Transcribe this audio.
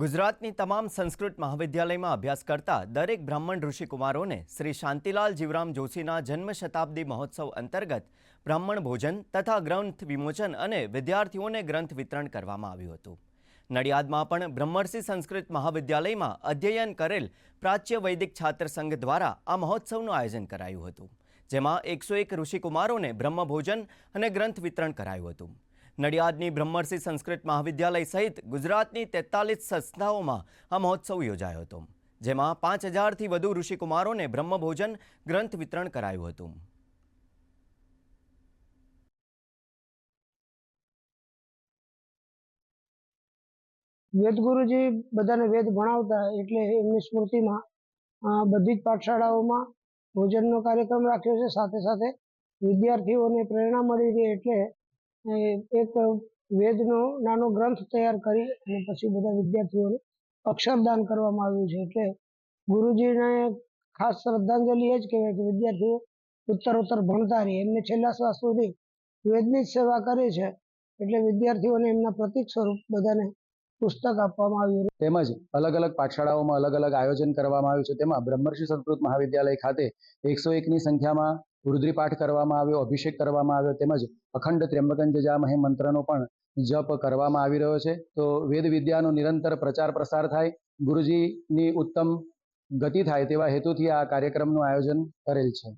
ગુજરાતની તમામ સંસ્કૃત મહાવિદ્યાલયમાં અભ્યાસ કરતા દરેક બ્રાહ્મણ ઋષિકુમારોને શ્રી શાંતિલાલ જીવરામ જોશીના જન્મ શતાબ્દી મહોત્સવ અંતર્ગત બ્રાહ્મણ ભોજન તથા ગ્રંથ વિમોચન અને વિદ્યાર્થીઓને ગ્રંથ વિતરણ કરવામાં આવ્યું હતું. નડિયાદમાં પણ બ્રહ્મર્ષિ સંસ્કૃત મહાવિદ્યાલયમાં અધ્યયન કરેલ પ્રાચ્ય વૈદિક છાત્ર સંઘ દ્વારા આ મહોત્સવનું આયોજન કરાયું હતું, જેમાં એકસો એક ઋષિકુમારોને બ્રહ્મભોજન અને ગ્રંથ વિતરણ કરાયું હતું. નડિયાદની બ્રહ્મર્ષિ સંસ્કૃત મહાવિદ્યાલય સહિત ગુજરાતની તેતાલીસ સંસ્થાઓમાં આ મહોત્સવ યોજાયો હતો, જેમાં પાંચ હજારથી વધુ ઋષિકુમારોને બ્રહ્મભોજન ગ્રંથ વિતરણ કરાયું હતું. વેદગુરુજી બધાને વેદ ભણાવતા એટલે એમની સ્મૃતિમાં બધી જ પાઠશાળાઓમાં ભોજનનો કાર્યક્રમ રાખ્યો છે. સાથે સાથે વિદ્યાર્થીઓને પ્રેરણા મળી રહે એટલે એક વેદનો નાનો ગ્રંથ તૈયાર કરી અને પછી બધા વિદ્યાર્થીઓને અક્ષરદાન કરવામાં આવ્યું છે. એટલે ગુરુજીને ખાસ શ્રદ્ધાંજલિ એ જ કહેવાય કે વિદ્યાર્થીઓ ઉત્તર ઉત્તર ભણતા રહે. એમને છેલ્લા શ્વાસ સુધી વેદની જ સેવા કરી છે. એટલે વિદ્યાર્થીઓને એમના પ્રતિક સ્વરૂપ બધાને પુસ્તક આપવામાં આવ્યું તેમજ અલગ અલગ પાઠશાળાઓમાં અલગ અલગ આયોજન કરવામાં આવ્યું છે. તેમાં બ્રહ્મર્ષિ સંસ્કૃત મહાવિદ્યાલય ખાતે એકસો એકની સંખ્યામાં રુદ્રીપાઠ કરવામાં આવ્યો, અભિષેક કરવામાં આવ્યો તેમજ અખંડ ત્ર્યંબકન જજામહે મંત્રનો પણ જપ કરવામાં આવી રહ્યો છે. તો વેદ વિદ્યાનો નિરંતર પ્રચાર પ્રસાર થાય, ગુરુજીની ઉત્તમ ગતિ થાય તેવા હેતુથી આ કાર્યક્રમનું આયોજન કરેલ છે.